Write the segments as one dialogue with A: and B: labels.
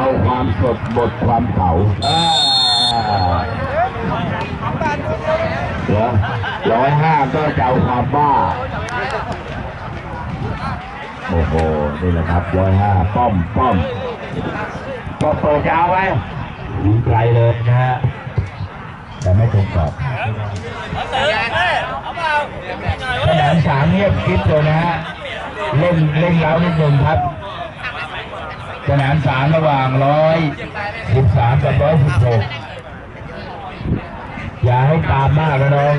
A: เอาความสดบทความเก่าอ่าเหรอร้อยห้าก็จะเอาความบ้า โอ้โห นี่แหละครับร้อยห้าป้อมป้อมก็เปิดยาวไว้ยิงไกลเลยนะฮะ แต่ไม่ตรงกรอบสนามสามเงียบกริบเลยนะฮะ เล่นเล่นแล้วนิดนึงครับ สนามสามระหว่างร้อยสิบสามกับร้อยสิบหกอย่าให้ตามมากนะน้อง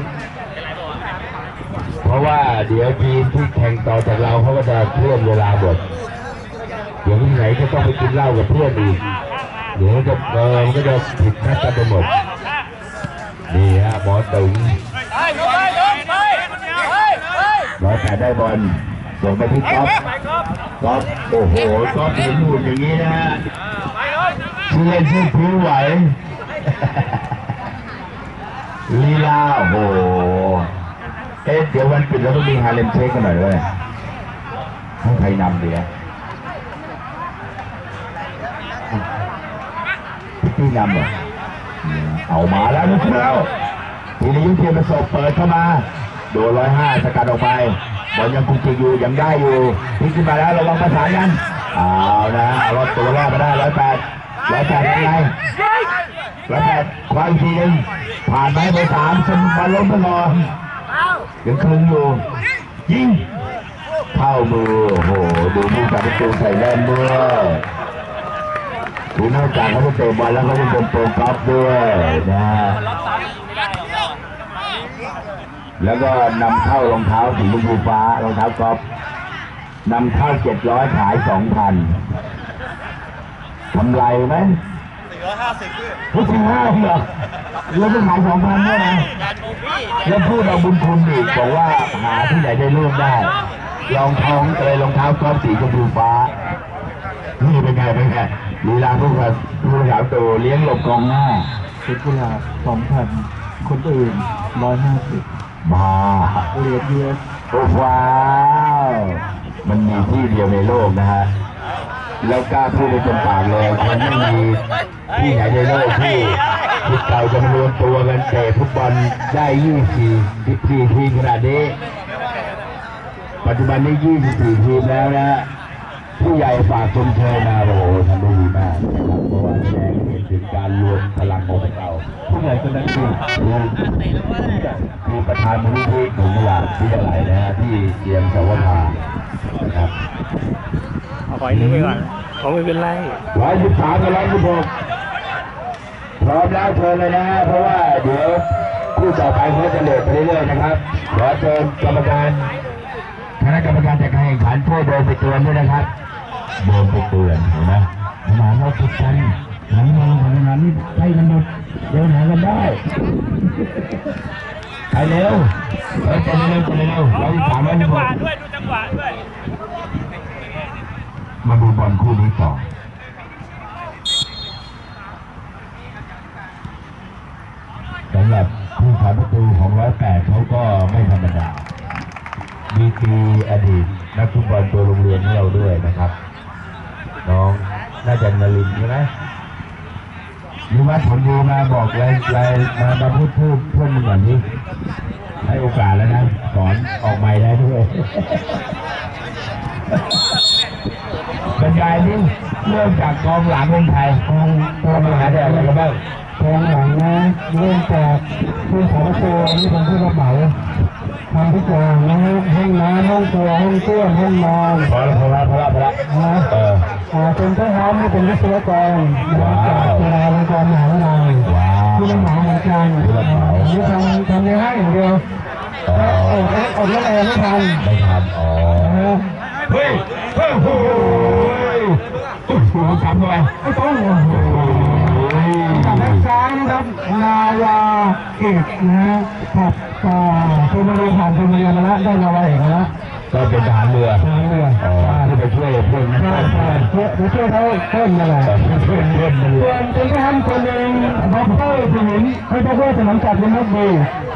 A: เพราะว่าเดี๋ยวทีมที่แข่งต่อจากเราเขาก็จะเคลื่อนเวลาหมดเดี๋ยวที่ไหนก็ต้องไปกินเหล้ากับเพื่อนอีกเดี๋ยวจะเออมันก็จะผิดนัดกันไปหมดนี่ฮะหมอตึงร้อยแปดได้บอล ส่งไปที่ก๊อฟก๊อฟโอ้โหก๊อฟเห็นหุ่นอย่างนี้นะฮะชื่อเล่นชื่อผิวไหวลีลาโอ้โหเอ๊ะเดี๋ยววันปิดเราต้องมีฮาเลมเช็คกันหน่อยด้วยให้ใครนำดีอะพี่นำเหรอเอามาแล้วลูกแล้วทีนี้ยุทธเทียนประสบเปิดเข้ามา โดนร้อยห้าสกัดออกไป บอลยังคุกคิกอยู่ยังได้อยู่พลิกขึ้นมาแล้วระวังประสานกันเอานะรอดตัวรอดมาได้ร้อยแปดร้อยแปดยังไงร้อยแปดควายอีกทีหนึงผ่านไปเบอร์สามสมบอลล้มไปก่อนยังคลึงอยู่ยิงเข้ามือโอ้โหดูผู้จัดประตูใส่แว่นด้วยดูนอกจากเขาจะเตะบอลแล้วเขาจะเป็นโปรกอล์ฟด้วยนะ แล้วก็นำเข้ารองเท้าสีชมพูฟ้ารองเท้ากอล์ฟนำเข้าเจ็ดร้อยขายสองพันกำไรไหมสี่ร้อยห้าสิบพี่สี่ห้าเหรอแล้วจะขายสองพันด้วยนะแล้วพูดเอาบุญคุณอีกบอกว่าหาที่ไหนได้เลือกได้รองท้องเลยรองเท้ากอล์ฟสีชมพูฟ้า นี่เป็นไงเป็นไงลีลาผู้ขับผู้ขับตัวเลี้ยงหลบกองหน้า
B: ชุดกุหลาบสองพันคนอื่นร้อยห้าสิบ
A: มา
B: เหรียญเอส
A: โอ้ว้าวมันมีที่เดียวในโลกนะฮะแล้วกล้าพูดในจนปากเลยมันไม่มีที่ไหนในโลกที่ที่เก่าจะมารวมตัวกันเตะฟุตบอลได้ยี่สี่สิบสี่ทีมขนาดนี้ ปัจจุบันนี้24ทีมแล้วนะฮะ ผู้ใหญ่ฝากชมเชยมาโอ้โหทำได้ดีมากนะครับเพราะว่าแสดงเห็นถึงการรวมพลังของพวกเรา
B: ผู้ใหญ่คนนั้นคือ
A: คือประธานมูลนิธิของตลาดที่อะไรนะฮะที่เตรียมสวทานะครับ
B: เอาไว้นึกไว้ก่อนเขาไม่เป็นไร
A: ร้อยสิบสามกับร้อยสิบหกพร้อมแล้วเชิญเลยนะฮะเพราะว่าเดี๋ยวคู่ต่อไปเขาจะเลทไปเรื่อยๆนะครับขอเชิญกรรมการคณะกรรมการจัดการแข่งขันช่วยเดินไปเตือนด้วยนะครับ เดินไปเตือนเห็นไหมขนาดเราติดกันหันมองขนาดนี้ใกล้กันหมดเดินหากันได้ไปเร็วไปเร็วไปเร็วร้อยสิบสามร้อยหก
C: ด้วยดูจังหวะด้วย
A: มาดูบอลคู่นี้ต่อสำหรับผู้ขาประตูของร้อยแปดเขาก็ไม่ธรรมดาดีกีอดีตนักฟุตบอลตัวโรงเรียนของเราด้วยนะครับ น้องน่าจะนลินทร์ใช่ไหมนิวัฒน์ผลดีมาบอกรายรายมามาพูดพูดเพื่อนมึงก่อนนี้ให้โอกาสแล้วนะสอนออกใหม่ได้ด้วยบรรยายนี่เริ่มจากกองหลังของไทยกองกองหลังได้อะไรกันบ้าง
B: กองหลังนะเริ่มจากผู้ขอประตูนี่เป็นผู้รับเหมาทำทุกอย่างนะฮะห้องน้ำห้องครัวห้องเครื่องห้องนอน
A: พอแล้วพอแล้วพอแล้วพอแล้ว
B: นะ
A: เออ
B: อ่าเป็นผู้ท้อมนี่เป็นวิศวกรนะจากจุฬาลงกรณ์มหาวิทยาลัย
A: ว้าว
B: ผู้รับเหมาเหมือนกัน
A: ผู้รับเหมา
B: อันนี้ทำทำในห้างอย่างเดียว
A: อ๋อ
B: ออกออกรถแอร์ไม่ทัน
A: ไม่ทำอ๋อ
B: นะฮะ
A: เฮ้ยเฮ้ยโอ้ยโอ้โหทำเข้าไป
B: ไม่ต้องโอ้โห
A: โอ้ย
B: กับแบ็คซ้ายนะครับนาวาเอกนะฮะขับต่อชลบุรีผ่านชลบุรีมาแล้วได้นาวาเอกมาแล้ว
A: ก็เป็นทหารเรือ
B: ทางเรือ
A: อ๋อที่ไปช่วยเพื่อนนะ
B: ใช่ใช่เพื่อเพื่อช่วยเขาเพิ่มมาเลย
A: เพื่อนเพื่อนเพื่อน
B: ส่วนเป็นทหารคนหนึ่งด็อกเตอร์ผู้หญิงให้ด็อกเตอร์สนามจัดเป็นนักดี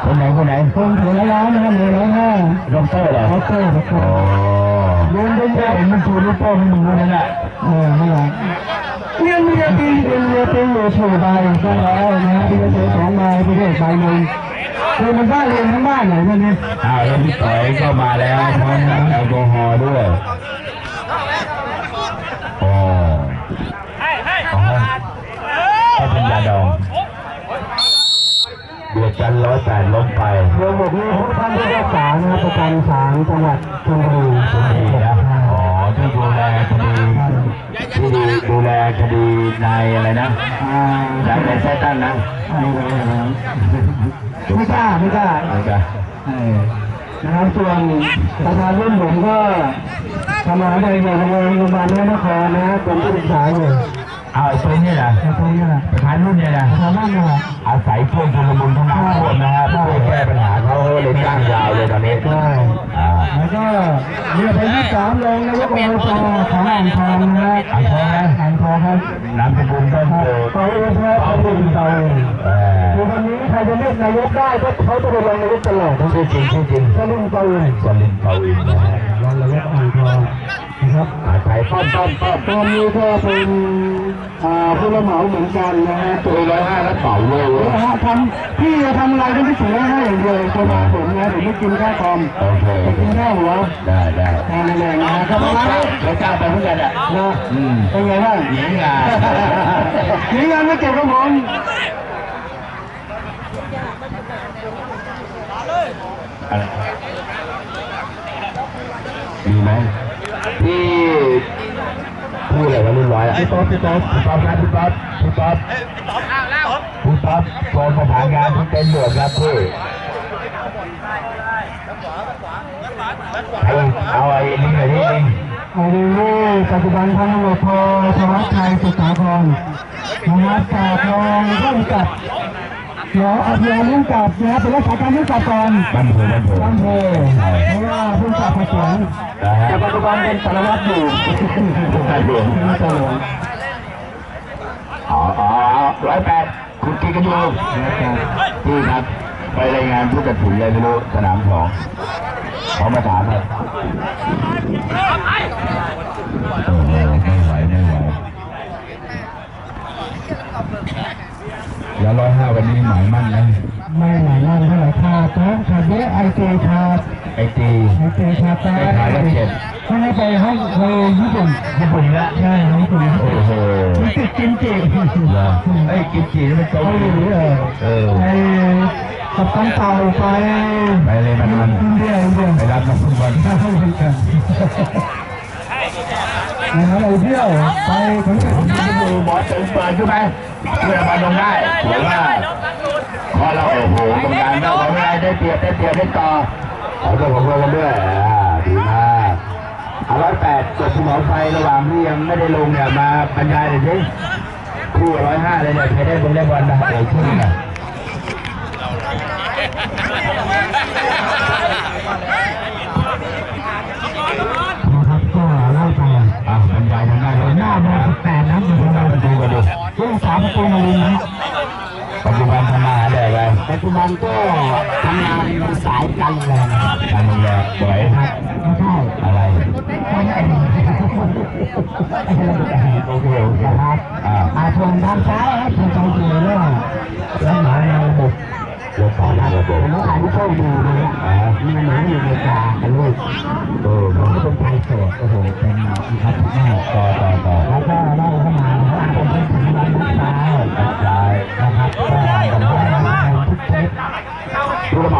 A: คนไหนคนไหน
B: คนถือร้านนะครับมือร้อยห้า
A: ด็อกเตอร์เหรอ
B: ด็อกเตอร์ด็อกเตอ
A: อ๋อ
B: ร์ยืนดึง
A: เห็
B: ได้
A: นมันชูนิ้วโป้งให้มึงด้วยนั่นแหละ
B: เออไม่หรอก
D: เรียนเรียนปีเรียนเรียนปีอยู่ถูใบก็แล้วนะพี่จะซื้อสองใบพี่ได้ใบหนึ่ง คือมันบ้านเรียนทั้งบ้านไหนเนี่ยนี่
A: อ้าวแล้วพี่ต่อยก็มาแล้วพร้อมกับแอลกอฮอล์ด้วยโอ้อ๋อให้เป็นยาดองเบียดกันร้อยแปดล้มไป
D: รวมหมดนี้ท่านผู้รักษานะครับประจำศาลจังหวัดชลบุรี
A: ดีนะอ๋อที่ดูแลคดีที่ดูดูแลคดีนายอะไรนะ
D: อ่านา
A: ยในไซตันนะ
D: ไม่กล้าไม่กล้า
A: นะจ๊ะ
D: เออนะครับส่วนประธานรุ่นผมก็ทำงานในโรงพยาบาลโรงพยาบาลนครนะเป็นผู้ศึกษาอยู่
A: เอาไอ้ตัวนี้นะ
D: ตรงนี้แหละ
A: ประธานรุ่นเนี่ยนะ
D: ประธานรุ่นนะครับ
A: อาศัยช่วงชุลมุนขนาดโคตรนะฮะเพื่อแก้ปัญหาเขาเลยจ้างยาวเลยตอนนี้
D: ใช่
A: อ่า
D: แล้วก็เรือไปที่สามลงนายกอบจของอ่างทองนะ
A: อ่างทองนะ
D: อ่างทองครับ
A: นามสกุลต้น
D: ครับ
A: โพ
D: เขาเอื้อเพื่อเขาบุญเตา
A: เออ
D: คือวันนี้ใครจะเลือกนายกได้ก็เขาจะไปลงนายกตลอดนะ
A: ชื่อจริงชื่อจริง
D: ก็รุ่นเตาเลย
A: สลินเปาอินนะฮะ
D: ร องนายกอ่างทองนะครับ
A: อาศัยป้อมป้อมป้อม
D: ตอนนี้ก็เป็นอ่าผู้รับเหมาเหมือนกันนะฮะ
A: ตัวร้อยห้าแล้วเป่าเลย
D: นะฮะทำพี่จะทำอะไรก็ไม่ถึงให้อย่างเดียวตัวมาผมนะผมไม่กินข้าวคอม
A: โอเค
D: แต่กินข้าวหัว
A: ได้ได้
D: ทานแรงๆนะครับประมาณนี้
A: เราจ้างไปเพื่อนอะ
D: นะ
A: อืม
D: เป็นไงบ้าง
A: หญิงงาน
D: หนีงานไม่เก็บครับผม
A: อะไรมีไหมที่ พูดอะไรวะรุ่นร้อยอะพี่ป๊อปพี่ป๊อปพี่ป๊อปนะพี่ป๊อปพี่ป๊อปพี่ป๊อปกองประสานงานที่เต็นท์หลวงครับพี่ให้เอาไอ้นี่หน่อยนี่
D: ไอ้เรื่องปัจจุบันพันตำรวจโทธวัชชัยสุขาพรนะครับจากรองผู้กำกับ รองอาเพียรุ่งกับนะครับเป็นรักษาการผู้กำกับก่อน
A: บ้านเผือบ้านเผือ
D: บ้านโพเพราะว่าผู้กำกับผสม
A: นะฮะ
D: แต่ปัจจุบันเป็นสารวัตรอยู่
A: บ้านเผือ
D: ไม่ตลก
A: อ๋ออ๋อร้อยแปดคุณกินกันอยู่พี่ครับไปรายงานผู้ตัดสินเลยไม่รู้สนามสองเขามาถามเลย นนี้หมายมั่นนะ
D: ไม่หลายงานเท่าไหร่ขาดนะขาดเยอะไอเตขาด
A: ไอตี
D: ไอเตขาดแต่
A: ไม่ขาดแล้วเจ็บ
D: ไม่ให้ไปให้ไปญี่ปุ่น
A: ญี่ปุ่นละ
D: ใช่ญี่ปุ่น
A: โอ้โห
D: มันติดกินจิ
A: เหรอไอ้ยกินจีนี่มันโต
D: เกาหลีเออ
A: เออ
D: ไอ้กับตันเต่าไป
A: ไปเลยมันมัน
D: อินเดียอินเดีย
A: ไปรับนักฟุตบอล
D: ถ้าเข้าไปกันนะครับเราเที่ยวไปถึงกับ
A: ดูบอสตึงเปิดใช่ไหมเพื่อมาลงได้หรือว่า พอเราโอ้โหตรงกลางเราไม่ได้ได้เปรียบได้เปรียบได้ต่อขอตัวของเรากันด้วยอ่าดีมากร้อยแปดกดสมองไฟระหว่างที่ยังไม่ได้ลงเนี่ยมาบรรยายหน่อยสิคู่ร้อยห้าเลยเนี่ยใครได้บอลได้บอลนะเดี๋ยวช่วยหน่อย
D: นะครับก็เล่าไป
A: อะบรรยายทางด้าน
D: หน้าบอร์สิบแปดนะดู
A: กันดู
D: เรื่องสามประตูมาลินนะ
A: ปัจจุบันก็
D: ทำงานสายการแรง
A: การดูแลบ่อย
D: ครับไม่ใช่
A: อะไร
D: โอเคโอเครับ
A: อ่า
D: อาชมทางซ้ายครับทางซ้ายเรื่องแล้วหมาในระบบ
A: เรื่องของระบบ
D: ผมถ่ายที่โชคดีนะฮะ
A: อ่า
D: มีหมาอยู่ในกากันลูก
A: เออ
D: ผมก็เป็นชายโสดโอ้โหเป็นครับแม่
A: ต่อต่อต่อ
D: แล้วก็เล่าเข้ามาว่าเป็นคนที่ร้านน้ำตา
A: กระจาย
D: นะครับก็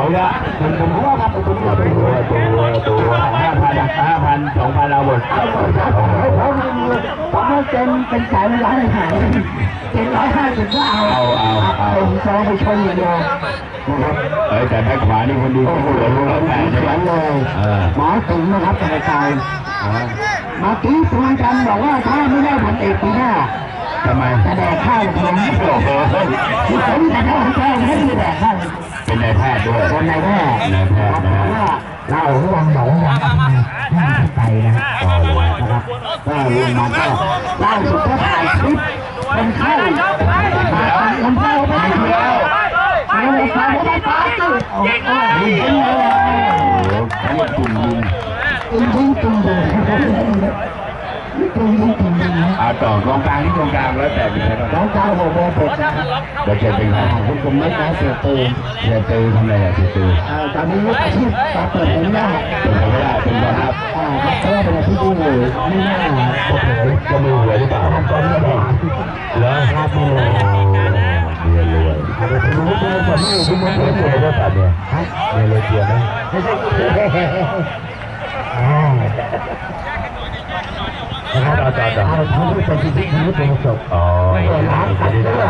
D: ผู้
A: รัน
D: ผมผมว่าครับผม
A: ตัวตัวตัวตัวห้าพันห้าพันสองพันเอาหมด
D: ผมว่าเจนเป็นสายร้อาหารเจนร้อยห้าสิบก็เอา
A: เอาเอาเอา
D: ผมซองไปชนอย่างเดียว
A: เอ้ยแต่แบ็คขวานี่คนดีเขาเหลือรู้แล้วแต่
D: เขี
A: ใช่ไหม
D: ยนเลยหมอถึงนะครับแต่กายมาที่ตรงกันบอกว่าถ้าไม่ได้ผลเอกปีหน้า
A: ทำไม
D: จะแดกข้าวผม
A: โอ้โห
D: ผมแต่ถ้าผมแจ้งให้ไม่แดกข้าว
A: เป็นนายแพทย์ด้วย
D: คนในแม่
A: นายแพทย์นะ
D: เราก็ยังบอกว่ายังไมให้มันไปนะ
A: ต่อเลย
D: นะครับก็รวมมาก็ล่าสุดก็ถ่ายคลิปคนไข้าคนไข้าไปแล้วเอาเลยครับไม่ได้ตายตึ้งโอ้โหยิงเลย
A: โอ้โหเขาเรียกกลุ่มยิง
D: ยิงยิง ตึ้งเลยตึ้งยิงตึ้งยิงนะ
A: อ่าต่อกองกลางที่ตรงกลางแล้วแต่เป็นใครบ้าง
D: น้องเจ้าโบโบเป็ดนะครับ
A: เดี๋ยวเชิญเป็นใคร
D: คุณผมไม่ได้เสียตือ
A: เชิญตือทำอะไรอะเชิญตือ
D: อ่าตอนนี้อาชีพตาเปิดไม่ได้
A: เป็นใครไม่ได้เป็นบอลครับ
D: อ่าเพราะว่าเป็นอาชีพที่ไม่น่า
A: โอ้โหจะมือหัวหรือเปล่า
D: ทำตอนนี้ได้
A: เหรอครับโอ้เรียนรวย
D: อาจจะรู้ตัวคนไม่รู้มัน
A: เรียนรวยก็ตัดเนี่ยเรียนรวยเกียร์ไห ม
D: ไม่ใช่อ่า
A: ต่อต่อต่อ
D: เอาทั้งที่เป็นชีวิตนี้เป็นศพ
A: อ๋อ
D: เปิดร้านตัดเสื้อ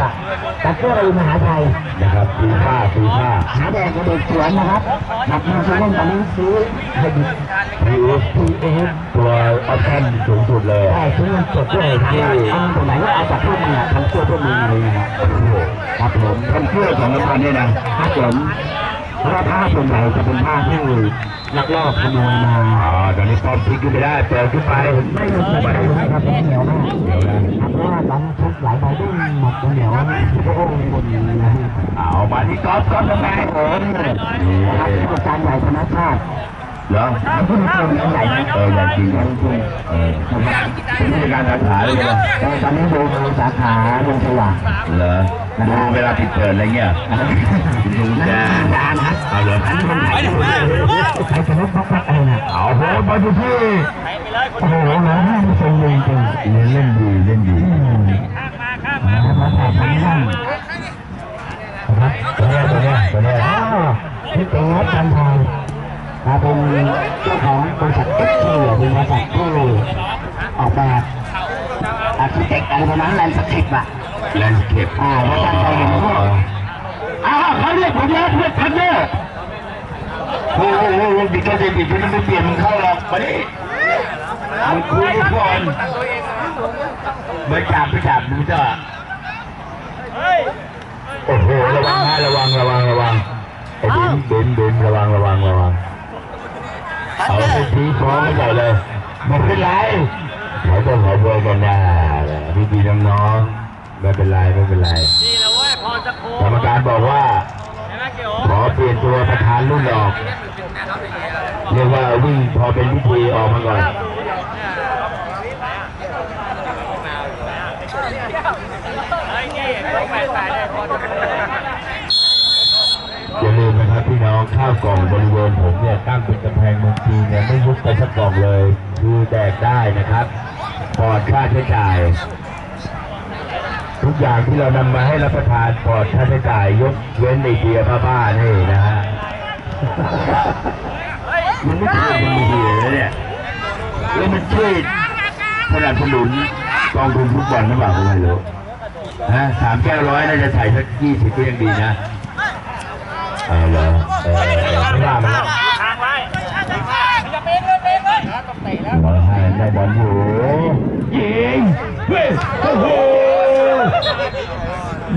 D: ตัดเสื้อในมหาไทย
A: นะครับซื้อผ้าซื้อผ้า
D: หาแดงกระเด็กสวนนะครับหนักมาซื้อเล่นตอนนี้ซื้อให้ดิ
A: พีเอส
D: พีเอฟ
A: ตัวออปชั่นสูงสุดเลย
D: ได้ซื้อเงินสดด้วยที่เอาตรงไหนก็เอาจากพวกมึงอะทำเสื้อพวกมึงเลยนะครับครับผม
A: ทำเสื้อของน้ำพันนี่นะ
D: ครับผม เพราะว่าผ้าส่วนใหญ่จะเป็นผ้าที่ลักลอบขโมยมา
A: อ๋อตอนนี้ป้อมพลิกขึ้นไปได้เปิดขึ้นไป
D: ไม่รู้สึกอะไรนะครับเหนียวมาก
A: เดี๋ยวนะ
D: ครับเพราะว่าหลังทุกหลายใบได้หมดเหนียวพระองค์บนนะ
A: เอามาที่ก๊อฟก๊อฟทำไง
D: โอ้นี่ครับอาจารใหญ่ธนชาติ
A: เหรอ
D: ผู้ชมใหญ่
A: เอออย่จริง
D: จ
A: อะ
D: ริง
A: เออเป็นผู้จัดการสาขาเลยเหรอ
D: ตอนนี้ดูสาขาโรงพยาบาล
A: เหรอ ดูเวลาปิดเปิดอะไรเงี้ยดูแจ้
D: อาจารย์ครับ
A: เอาเหรอ
D: อันนี้มันใครใครจะรับพักพักอะไรนะ
A: เอาโหมาดูที่
D: โอ้โหร้องไห้ไม่ทรงเลยจริง
A: เล่นดีเล่นดี
D: นะครับมาถ่ายทำนั่งครับ
A: ตัวเนี้ยตัวเนี้ยตัวเนี้ย
D: อ้าวพี่เต๋อจันทองมาเป็นเจ้าของบริษัทเอ็กซ์ทีเป็นบริษัทที่ออกแบบอาร์คิเต็กอะไรประมาณนั้นแลนด์สเคปอะ
A: แลนด์สเคป
D: อ่าแล้วท่านไปเห็นพวกอ้าวเขาเรียกผมแล้วเพื่อนพันเนอร์
A: โอ้โหบิดก็จะบิดมันไม่เปลี่ยนมันเข้าหรอกมาดิมันคุยทุกคนมาจับไปจับดูจ้ะโอ้โหระวังนะระวังระวังระวังไอ้ดินดินดินระวังระวังระวังเอาไปทีฟ้องไม่ใหญ่เลยไม่เป็นไรเขาต้องขอโทษกันนะพี่พี่น้องๆ ไม่เป็นไรไม่เป็นไร
C: ดีแล้วเว้ยพอจะโค
A: กรรมการบอกว่า
C: ใช่ไหมเกียว
A: ขอเปลี่ยนตัวประธานรุ่นออก เรียกว่าวิ่งพอเป็นพิธีออกมาก่อน
C: ไอ้นี่ต้องแปดแปดเลยพอจะโค
A: อย่าลืมนะครับพี่น้องข้าวกล่องบริเวณผมเนี่ยตั้งเป็นกำแพงเมืองจีนเนี่ยไม่ยุบไปสักกล่องเลย คือแดกได้นะครับปลอดค่าใช้จ่าย ทุกอย่างที่เรานำมาให้รับประทานปลอดค่าใช้จ่ายยกเว้นไอเดียบ้าๆนี่นะฮะมันไม่ถูกมันไม่ดีเลยเนี่ยแล้วมันช่วยสนับสนุนกองทุนฟุตบอลหรือเปล่าก็ไม่รู้ฮะสามแก้วร้อยน่าจะใส่สักยี่สิบก็ยังดีนะเอาเหรอเออเออไม่ว่ามันแล้ว
C: ทางไว้อย่าเบรกเลยเบรกเลยต้องเตะแล้ว
A: ร้อยห้าได้บอลอยู่ยิ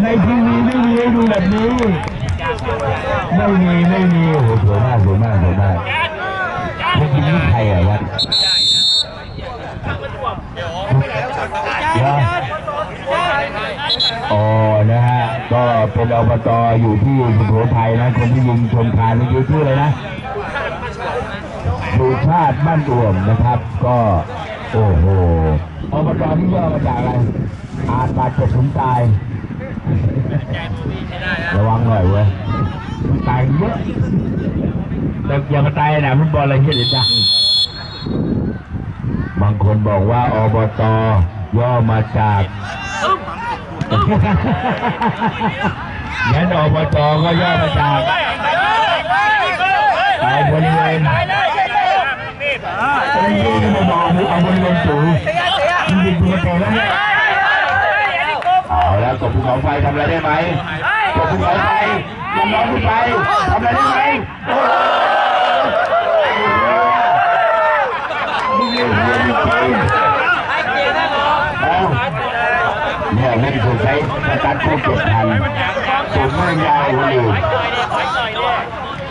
A: ทีวีไม่มีให้ดูแบบนี้ ไม่มีไม่มีโอ้โหสวยมากสวยมากสวยมากเมื่อกี้นี่ใครอะวัดเดี๋ยวอ๋อนะฮะ ก็เป็นอบตอยู่ที่สุโขทัยนะ คนที่ยิงชนคานเมื่ชื่ออะไรนะสุชาติบ้านอ่วมนะครับ ก็ โอ้โหอบตนี่ย่อมาจากอะไรอาจบาดเจ็บถึงตาย ระวังหน่อยเว้ยมันตายเยอะแต่อย่ามาตายนะฟุตบอลอะไรเงี้ยเดี๋ยวดังบางคนบอกว่าอบตย่อมาจากงั้นอบตก็ย่อมาจากเอาบริเวณไอ้ยี่นี่มาบอกมึงเอาบริเวณสูงมึงยิงตัวเตะแล้วเนี่ยเอา แล้วกบภูเขาไฟทำอะไรได้ไหมกบภูเขาไฟยังน้องขึ้นไปทำอะไรได้ไหมโอ้มึงเร็วเร็วจริงเอาเนี่ยไม่ถูกใช้ประกันโคเจ็ดพันสูงไม่ยาวหัวหนึ่ง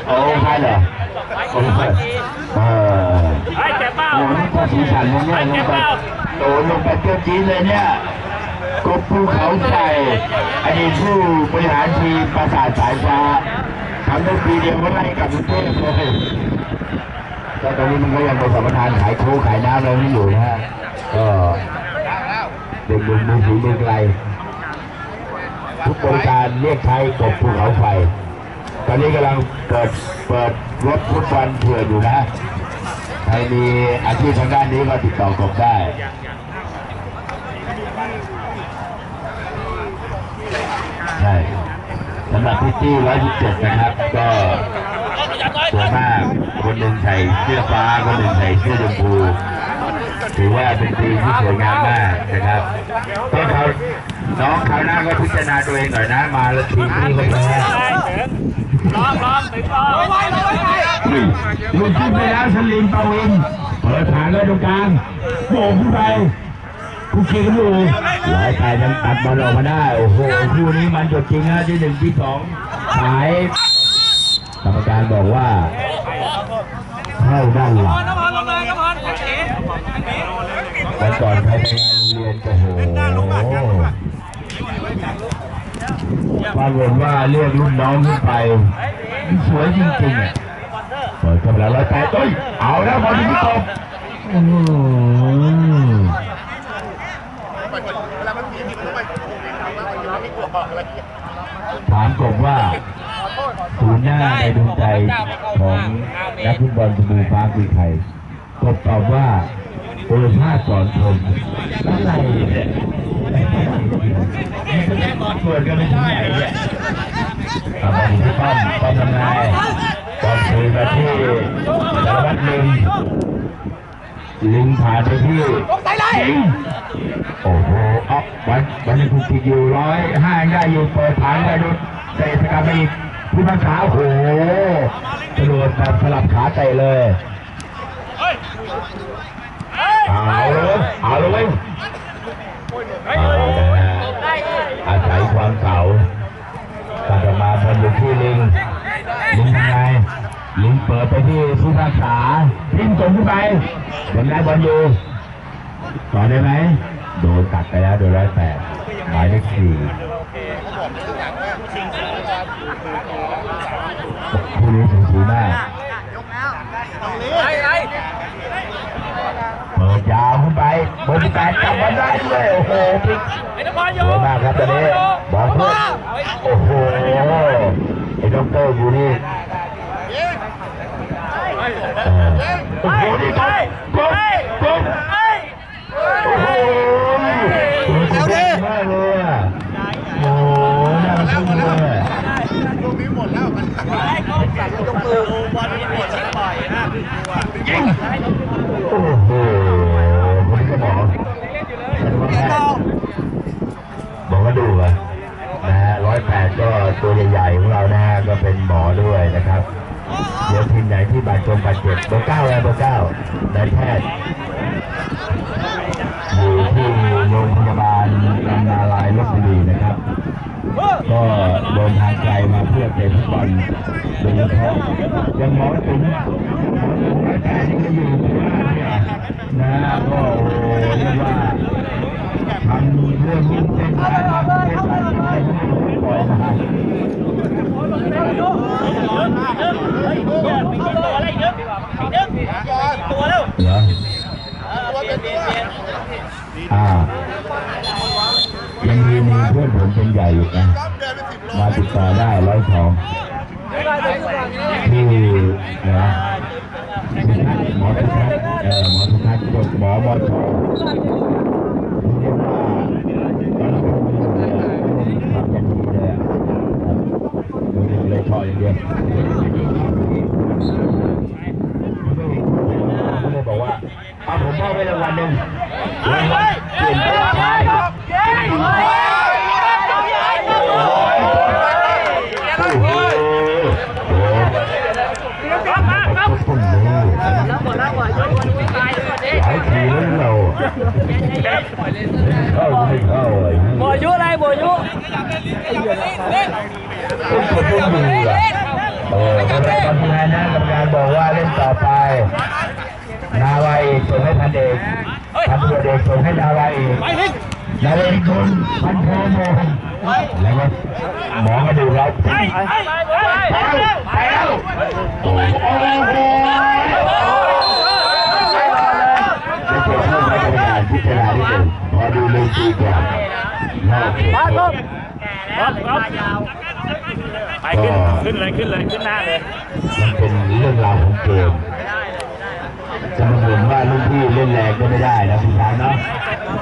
A: โอ้ใช่เหรอโอ้ยเออ
C: ไอ้เจ็บเปล่า
A: โอ้โหนี่พอสีสันลงเนี่ยลงไปโอ้ลงไปเจ้าจีนเลยเนี่ย กบภูเขาใหญ่อดีตผู้บริหารทีมประสาทสายฟ้าทำได้ปีเดียวก็ไล่กับกรุงเทพเลยแต่ตอนนี้มันก็ยังเป็นสัมปทานขายโค้กขายน้ำอะไรนี่อยู่นะฮะก็เด็กหนุ่มมือถือมือไกลทุกบริการเรียกใช้กบภูเขาไฟ ตอนนี้กำลังเปิดเปิดรถฟุตบอลเถื่อนอยู่นะ ใครมีอาชีพทางด้านนี้ก็ติดต่อกบได้ ใช่ สำหรับพิตี้117 นะครับ ก็สวยมากคนหนึ่งใส่เสื้อฟ้า คนหนึ่งใส่เสื้อชมพู ถือว่าเป็นทีมที่สวยงามมากนะครับเพื่อเขาน้องคราวหน้าก็พิจารณาตัวเองหน่อยนะ มาแล้วทีมนี้ก็แพ้
C: ลองลองถึงลองไว้ไว้ไว้
A: ลุกขึ้นไปแล้วสลิงปาวิน เปิดฐานเลยตรงกลางโป่งขึ้นไป คุกคีกันอยู่หลายแต่ยังตัดบอลออกมาได้โอ้โหคู่นี้มันจดจริงนะที่หนึ่งที่สองสายกรรมการบอกว่าเข้าด้านหลัง
C: น้ำพันลงเลยน้ำพันโอเค
A: วันก่อนใครไปงานเรียนก็โหปรากฏว่าเรียกรุ่นน้องขึ้นไป สวยจริงๆอะเปิดเข้าไปแล้วร้อยแปดเอ้ยเอาแล้วบอลที่ตบโอ้โหถามกบ ว่าศูนย์หน้าในดวงใจของนักฟุตบอลสบูฟ้าคือใครกบตอบว่าโอภาสสอนชมอะไรเนี่ยเปิดกันไม่ใช่เนี่ยปที่ป้อมป้อมทำไงป้อมคืนมาที่สารวัตรลิงลิงผ่านไปที่
C: ใส่เลย
A: ลิงโอ้โหอ๊อฟวันวันนี้คุณกิอยู่ร้อยห้ายังได้อยู่เปิดฐานได้ดู เตะสกัดไปอีกผู้พันขาโอ้โหกระโดดแบบสลับขาเตะเลย
C: เอา
A: เลยเอาเลยเอาเลยอาศัยความเก่าตัดออกมาบอลอยู่ที่ลิงลิงยังไงลิงเปิดไปที่ผู้รักษาลิงส่งขึ้นไปบอลได้บอลอยู่ต่อได้ไหมโดนตัดไปแล้วโดนร้อยแปดหมายเลขสี่ คู่นี้สูสีมาก
C: ไอ้ไอ้
A: เปิดยาวขึ้นไปเบอร์แปดจับบอลได้ด้วยโอ้โหพลิก
C: ไอ้น้ำพันโย
A: สวยมากครับตอนนี้บอลพื่อนโอ้โหไอ้ด็อกเตอร์อยู่นี่โอ้โหนี่กบกบกบ
C: ไอ้
A: โอ้โหสุดยอดมากเลยอะโอ้โหน่ารักเลย
C: ไอ้เขาสั่ง ยกมือบอลมีหัวชิดปล่อยนะยิง
A: โอ้โหคนนี้ก็บอกบอกว่าดูอะนะฮะร้อยแปดก็ตัวใหญ่ๆของเรานะฮะก็เป็นหมอด้วยนะครับ เดี๋ยวทีมไหนที่บาดเจงบบาดเจ็บเบอร์เก้าแล้วเบอร์เก้านายแพทย์อยู่ที่โรงพยาบาลลำนาลายลบบุรีนะครับ ก็ มาเพื่อเตะฟุตบอลโดยเฉพาะยังหมอถึงหมอถึงร้อยแปดที่ก็อยู่ที่บ้านเนี่ยนะฮะก็โอ้โหเรียกว่าทำเรื่องยิ่งเต้นการทำเต้นการทำอะไรที่ปล่อยมา
C: ตัวอะไรเยอะเยอะตัวแล้ว
A: เหรอ
C: เปลี่ยนเปลี่ยนเปลี่ยน
A: อ่ายังมีมีเพื่อนผมเป็นใหญ่อยู่นะ มาติดต่อได้ร้อยสองที่นะหมอทุกท่านเอ่อหมอทุกท่านกดหมอหมอชอเรียกว่าตอนนั้นผมอยู่เนี่ยทำอย่างดีเลยอะครับดูดิเลยชออย่างเดียวก็เลยบอกว่าเอาผมมอบให้รางวัลหนึ่งรางวัลเปลี่ยนเป็นชาย โอ้โหโอ้โหต้นนี้หลายทีแล้วเราเข้าไม่เข้าอะไร
C: โบยุอะไรโบยุ
A: ต้นกดต้นมืออะเออตอนแรกตอนที่นายนะกรรมการบอกว่าเล่นต่อไป นาวาเอกส่งให้พันเอกพันตำรวจเอกส่งให้นาวาเอก
C: ไปทิ้ง
A: นาวาเอกโดนพันโทโมงแล้วก็หมอมาดู เรา
C: ไปไปไปไป
A: แล้วโอ้โหไม่เกี่ยวกับผู้บริหารพิจารณาที่หนึ่งพอดูเลยตีแบบนอกเขต
E: บ๊อบบ๊อบบ๊อบไปขึ้นขึ้นเลยขึ้นเลยขึ้นหน้าเลย
A: มันเป็นเรื่องราวของเกมจะมาบ่นว่ารุ่นพี่เล่นแรงก็ไม่ได้นะพี่ช้างเนาะ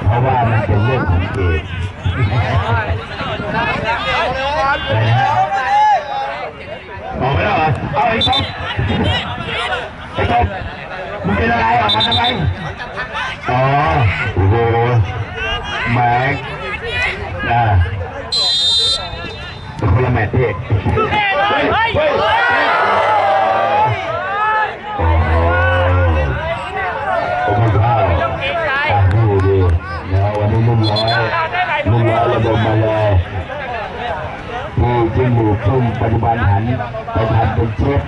A: เพราะว่ามันเป็นเรื่องของเกม อะไรนบอกไม่ได้เหรอเอาไอ้ท็อปไอ้ท็อปมึงเป็นอะไรออกมาทำไมอ๋อโอ้โหแม็กอ่าเป็นคนละแมตช์พี่เฮ้ย ปัจจุบันหันไปทำเป็นเชฟ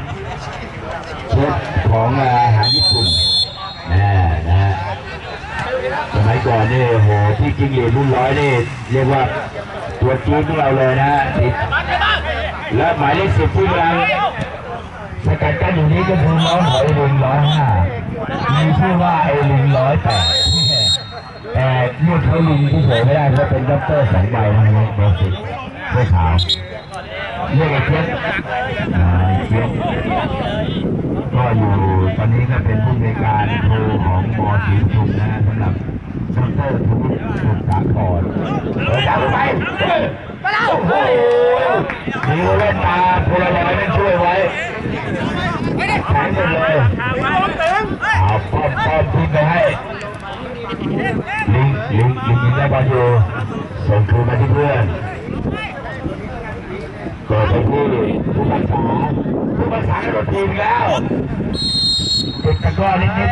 A: เชฟของอาหารญี่ปุ่นนะนะสมัยก่อนนี่โหที่จิ้งหรีดรุ่นร้อยนี่เรียกว่าตัวจี๊ดของเราเลยนะติดและหมายเลขสิบที่กำลังสกัดกันอยู่นี้ก็คือน้องหอยลิงร้อยห้ามีชื่อว่าไอ้ลิงร้อยแปดแต่เรียกเขาลิงที่เฉยไม่ได้เพราะเป็นด็อกเตอร์สองใบนะครับเบอร์สิบเสื้อขาว เรียกไอ้เจี๊ยบอ่าไอ้เจี๊ยบก็อยู่ตอนนี้ก็เป็นผู้ในการโทรของมอศรีปทุมนะสำหรับด็อกเตอร์ทวิทย์สุขสาครเออจับไปโอ้โหมีเล่นตาพลารอยไม่ช่วยไว้แข็งเลยเอาป้อมป้อมทิ้งไปให้ลิงลิงลิงยิงได้บอลอยู่ส่งคืนมาที่เพื่อน เปิดไปที่ผู้รักษาผู้รักษากระโดดทีมแล้วติดตะกร้อนิดนิด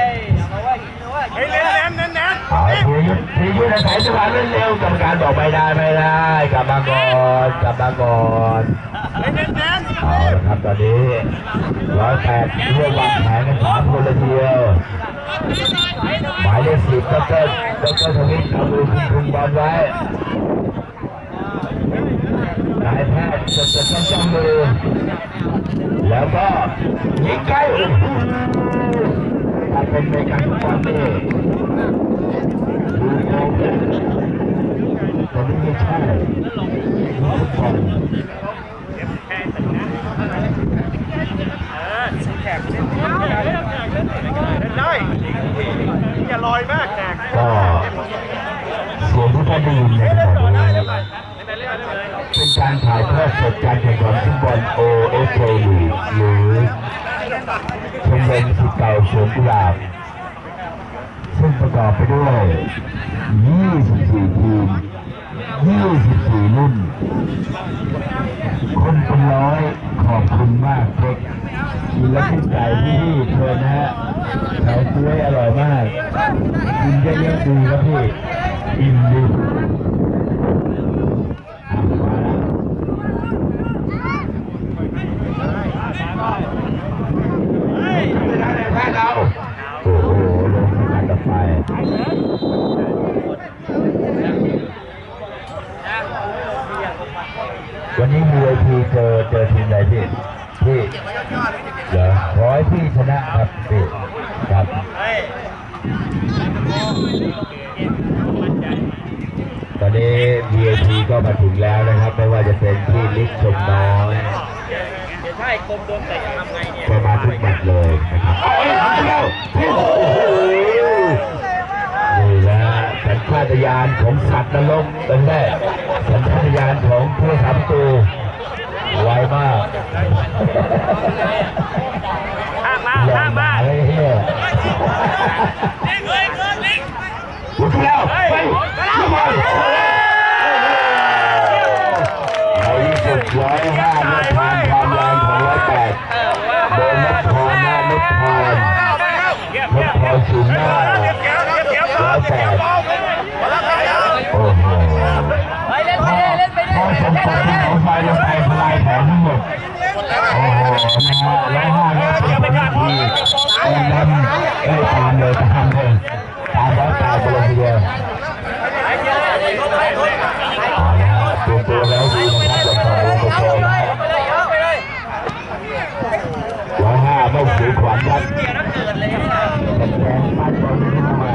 E: เฮ้ยเน้นเน้นเน้นเน้น
A: เอาทียุทธทียุทธอาศัยจังหวะเล่นเร็วกรรมการบอกไม่ได้ไม่ได้กลับมาก่อนกลับมาก่อน
E: เน้นเน้นเน้น
A: เอาละครับตอนนี้ร้อยแปดร่วมวางแผนกันสามคนเลยทีเดียวหมายเลขสิบดรดรทวิทย์เอามือคุมคุมบอลไว้นายแพทย์จะจะจ้องจ้องมือ แล้วก็ยิงไกลโอ้โหถ้าเป็นในการฟุตบอลนี่ดูโกงเลยแต่นี่ไม่ใช่ฟุตบอล
E: ได้อย่าลอยมากแขก
A: ก็เสียงที่ท่านได้ยินในขณะนี้เป็น การถ่ายทอดสดการแข่งขันฟุตบอล OFK ลีหรือชมรมสิทธิ์เก่าสวนกุหลาบซึ่งประกอบไปด้วย 24 ทีม 24 รุ่น คนเป็นร้อยขอบคุณมากเด็กกินแล้วขึ้นใจพี่เชิญนะฮะแถวกล้วยอร่อยมาก กินเยอะๆดีครับพี่ อิ่มดี เจอเจอทีมอะไรพี่พี่เหรอร้อยพี่ชนะครับพี่ครับตอนนี้ VIP ก็มาถึงแล้วนะครับ ไม่ว่าจะเป็นที่ลิกชมน้อย
E: เดี๋ยวถ้าไอ้กลมโดนเตะจะทำไงเนี่ย
A: ก็มาทุกแมตช์เลยนะครับโอ้ยทำแล้วโอ้โหนี่นะสัญชาตญาณของสัตว์นรกเป็นแรกสัญชาตญาณของผู้สามตู ไวมาก
E: ข้างมาข้า
A: มา
E: มา
A: เลยเฮีย
E: ลิงเลยลิง
A: หลุดแล้วไปขึ้นมาในที่สุดร้อยห้าลดทานความแรงของร้อยแปดโดนนกพรนะนกพร
E: เกียบ
A: น
E: เกีย
A: ก
E: บ
A: พรสูงหน้า
E: เกียบเกียบ
A: ร้อยแปด พอสมปองที่เขาไฟลงไปทลายแผนทั้งหมดโอ้โหนะฮะร้อยห้าเนี่เป็นที่เอ็นดำเอ้ยตามเลยตามเลยตามร้อยแปดไปเลยทีเดียวตัวตัวแล้วดีนะครับจะต่อตัวตัวนะฮะร้อยห้าไม่เสียขวัญครับแต่แทงปั้นบอลขึ้นมาใหม่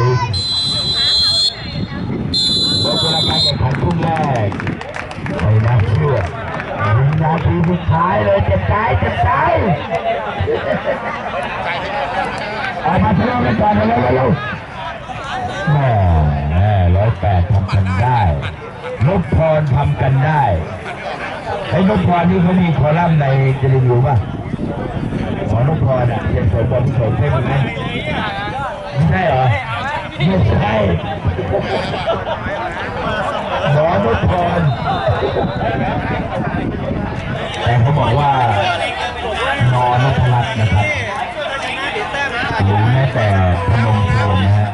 A: ลีกหมดเวลาการแข่งขันช่วงแรกไม่น่าเชื่อวินาทีสุดท้ายเลยเจ็บใจเจ็บใจเอามาทะ เลาะกันก่อนเร็วๆเร็วๆแม่ร้อยแปดทำกันได้นพพรทำกันได้ไอ้นพพรนี่เขามีคอลัมน์ในจริญยูป่ะหมอนพพรอะเป็นสมบอลสมใช่ไหมไม่ใช่เหรอไม่ใช่หมอนพพรแต่เขาบอกว่านอนพลัตน์นะครับ แม้แต่พนมโทมนะฮะ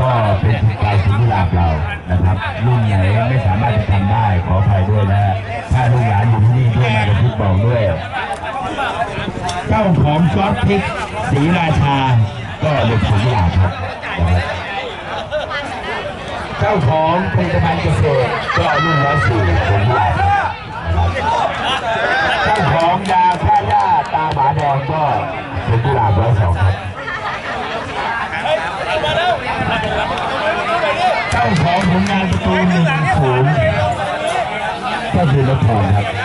A: ก็เป็นสิทธิ์เก่าสิงห์ลาบเรานะครับรุ่นไหนไม่สามารถจะทำได้ขออภัยด้วยนะฮะถ้าลูกหลานอยู่ที่นี่ด้วยมากับทิศบอกด้วยเจ้าของซอสพริกสีราชา ก็เด็กสีหลาครับนะครับเจ้าของผลิตภัณฑ์เกษตรก็รุ่นร้อยสี่สีหลาครับ เจ้าของผลงานประตูหนึ่งศูนย์ก็คือนพพรครับ